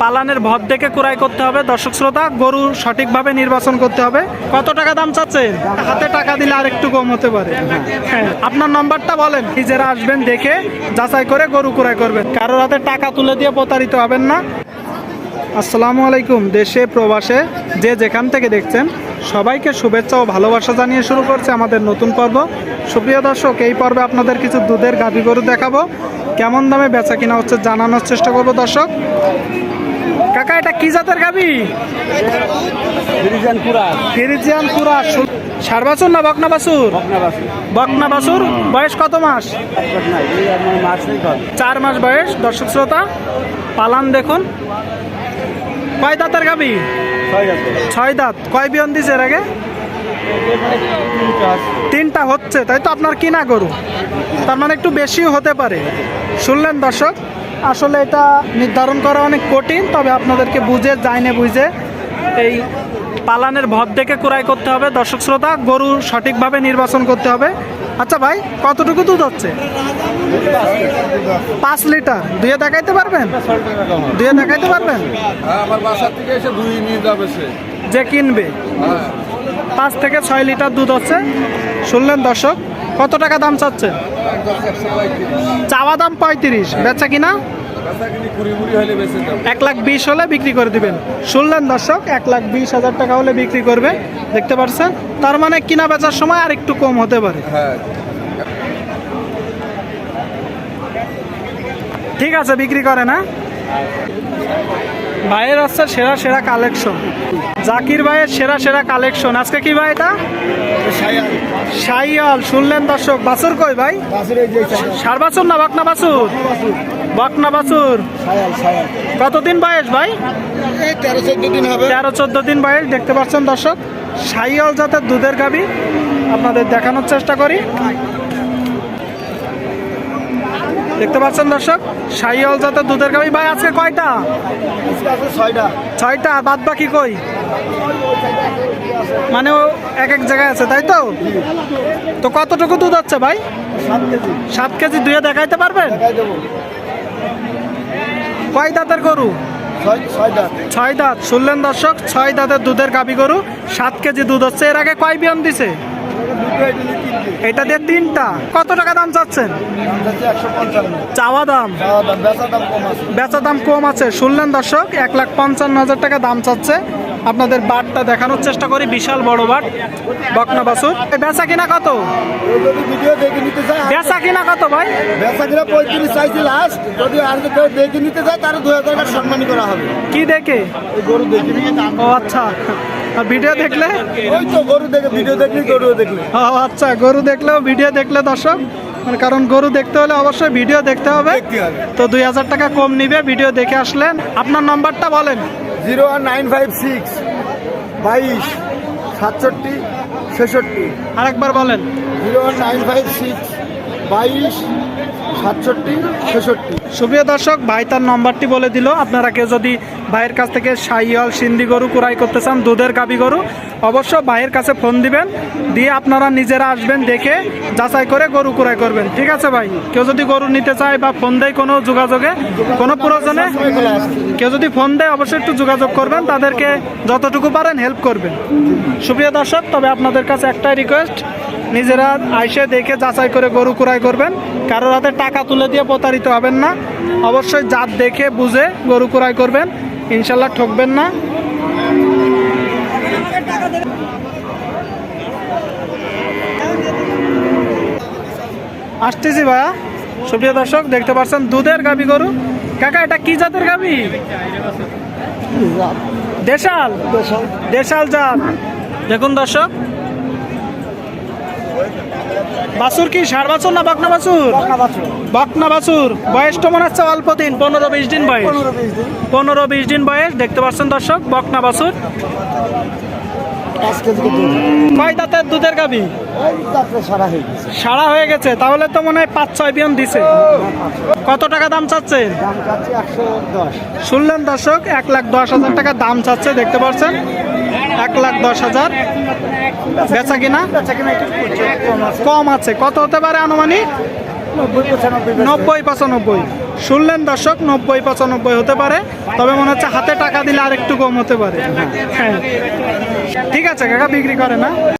পালানের ভর দেখে ক্রয় করতে হবে। দর্শক শ্রোতা, গরু সঠিকভাবে নির্বাচন করতে হবে। কত টাকা দাম চাচ্ছেন হাতে টাকা দিলে আর একটু কম হতে পারে। হ্যাঁ আপনার নম্বরটা বলেন। নিজেরা আসবেন, দেখে যাচাই করে গরু ক্রয় করবেন। কারোর হাতে টাকা তুলে দিয়ে প্রতারিত হবেন না। আসসালামু আলাইকুম। দেশে, প্রবাসে যে যেখান থেকে দেখছেন, সবাইকে শুভেচ্ছা ও ভালোবাসা জানিয়ে শুরু করছে আমাদের নতুন পর্ব। সুপ্রিয় দর্শক, এই পর্বে আপনাদের কিছু দুধের গাভী গরু দেখাবো। কেমন দামে বেচা কিনা হচ্ছে জানানোর চেষ্টা করব দর্শক। কাকা এটা কি জাতের গাভী ফিরিজিয়ান পুরা সার বাছুর না বকনা বাছুর? বকনা বাছুর। বয়স কত মাস? চার মাস বয়স দর্শক শ্রোতা পালান দেখুন। কয় দাঁতের গাবি। ছয় দাঁত। কয় বিয়ন দিছে এর আগে? তিনটা হচ্ছে তাই তো আপনার কিনা গরু। তার মানে একটু বেশিও হতে পারে। শুনলেন দর্শক? আসলে এটা নির্ধারণ করা অনেক কঠিন তবে আপনাদেরকে বুঝে যায়নে বুঝে এই পালানের ভর দেখে ক্রয় করতে হবে। দর্শক শ্রোতা গরু সঠিকভাবে নির্বাচন করতে হবে। আচ্ছা ভাই কতটুকু দুধ হচ্ছে? পাঁচ লিটার। দুয়ে দেখাইতে পারবেন? দুয়ে দেখাইতে পারবেন? হ্যাঁ যে কিনবে। হ্যাঁ। পাঁচ থেকে ছয় লিটার দুধ হচ্ছে। শুনলেন দর্শক কত টাকা দাম পঁয়ত্রিশ চাওয়া দাম পঁয়ত্রিশ। বেচা কিনা? এক লাখ বিশ হলে বিক্রি করে দিবেন। শুনলেন দর্শক, এক লাখ বিশ হাজার টাকা হলে বিক্রি করবে। দেখতে পাচ্ছেন তার মানে কিনা বেচার সময় আর একটু কম হতে পারে। ঠিক আছে, বিক্রি করে না? ভাইয়ের হচ্ছে সেরা সেরা কালেকশন। জাকির ভাইয়ের সেরা সেরা কালেকশন। আজকে কি ভাই এটা? সাইয়াল শুনলেন দর্শক বাছুর কই ভাই? সার বাছুর না বকনা বাছুর? বকনা বাছুর। কতদিন বয়স ভাই? তেরো চোদ্দ দিন হবে। তেরো চোদ্দ দিন বয়স দেখতে পাচ্ছেন দর্শক। সাইয়াল জাতের দুধের গাবি। আপনাদের দেখানোর চেষ্টা করি। দেখতে পাচ্ছেন দর্শক? সাইয়াল জাতের দুধের গাবি ভাই আজকে কয়টা? ছয়টা। বাদ বাকি কই? মানে ও এক এক জায়গায় আছে তাই তো? তো কতটুকু দুধ হচ্ছে ভাই? সাত কেজি। দুয়ে দেখাইতে পারবেন? কয় দাঁতের গরু? ছয় দাঁত। শুনলেন দর্শক ছয় দাঁতের দুধের গাবি গরু সাত কেজি দুধ হচ্ছে। এর আগে কয় বিয়ন দিছে? এটা দিয়ে তিনটা। কত টাকা দাম চাচ্ছেন? চাওয়া দাম। বেচা দাম কম আছে। শুনলেন দর্শক, এক লাখ পঞ্চান্ন হাজার টাকা দাম চাচ্ছে। আপনাদের বাটটা দেখানোর চেষ্টা করি, বিশাল বড় বাট, বকনা বাসুর বেচা কিনা কত? বেচা কিনা কত ভাই? বেচা কিনা পঁয়ত্রিশ চাইছি লাস্ট যদি আর কেউ দেখে নিতে চায় তার দুই হাজার টাকা সম্মানী করা হবে কি দেখে দেখে? ও আচ্ছা। আর ভিডিও দেখলে? ওই তো গরু দেখে ভিডিও দেখলি গরু দেখলে। ও আচ্ছা গরু দেখলেও ভিডিও দেখলে দর্শক? মানে কারণ গরু দেখতে হলে অবশ্যই ভিডিও দেখতে হবে। তো দুই হাজার টাকা কম নিবে ভিডিও দেখে আসলেন। আপনার নাম্বারটা বলেন। Zero one nine five six বাইশ সাতষট্টি ছেষট্টি। আরেকবার বলেন। Zero one nine five six বাইশ সাতষট্টি, ছেষট্টি। সুপ্রিয় দর্শক, ভাই তার নম্বরটি বলে দিল। আপনারা কেউ যদি ভাইয়ের কাছ থেকে সাইয়াল, সিন্ধি গরু কুড়াই করতে চান, দুধের গাবি গরু, অবশ্য ভাইয়ের কাছে ফোন দিবেন। দিয়ে আপনারা নিজেরা আসবেন, দেখে যাচাই করে গরু কুড়াই করবেন। ঠিক আছে ভাই? কেউ যদি গরু নিতে চায় বা ফোন দেয় কোনো যোগাযোগে, কোনো প্রয়োজনে, কেউ যদি ফোন দেয়, অবশ্যই একটু যোগাযোগ করবেন। তাদেরকে যতটুকু পারেন হেল্প করবেন। সুপ্রিয় দর্শক, তবে আপনাদের কাছে একটাই রিকোয়েস্ট নিজেরা আইসে দেখে যাচাই করে গরু কুড়াই করবেন। কারোর হাতে টাকা তুলে দিয়ে প্রতারিত হবেন না। অবশ্যই জাত দেখে বুঝে গরু কুড়াই করবেন। ইনশাল্লাহ ঠকবেন না। আসতেছি ভাইয়া। সুপ্রিয় দর্শক দেখতে পাচ্ছেন দুধের গাবি গরু। কাকা এটা কি জাতের গাবি? দেশাল। দেশাল জাত। দেখুন দর্শক। বাছুর কি? সার বাছুর না বকনা বাছুর? বকনা বাছুর। তো মনে হচ্ছে অল্প দিন পনেরো বিশ দিন বয়স। পনেরো বিশ দিন বয়স দেখতে পাচ্ছেন দর্শক বকনা বাছুর। পাঁচ কেজি কয় দাঁতের দুধের গাবি সারা হয়ে গেছে। সারা হয়ে গেছে তাহলে তো মনে হয় পাঁচ ছয় বিয়ন দিছে। কত টাকা দাম দশ। শুনলেন দর্শক এক লাখ দশ হাজার টাকা দাম চাচ্ছে দেখতে পাচ্ছেন? এক লাখ দশ হাজার। বেচা কিনা? কম আছে। কত হতে পারে আনুমানিক? নব্বই পঁচানব্বই নব্বই পঁচানব্বই। শুনলেন দর্শক নব্বই পঁচানব্বই হতে পারে তবে মনে হচ্ছে হাতে টাকা দিলে আর একটু কম হতে পারে। হ্যাঁ। ঠিক আছে কাকা বিক্রি করে না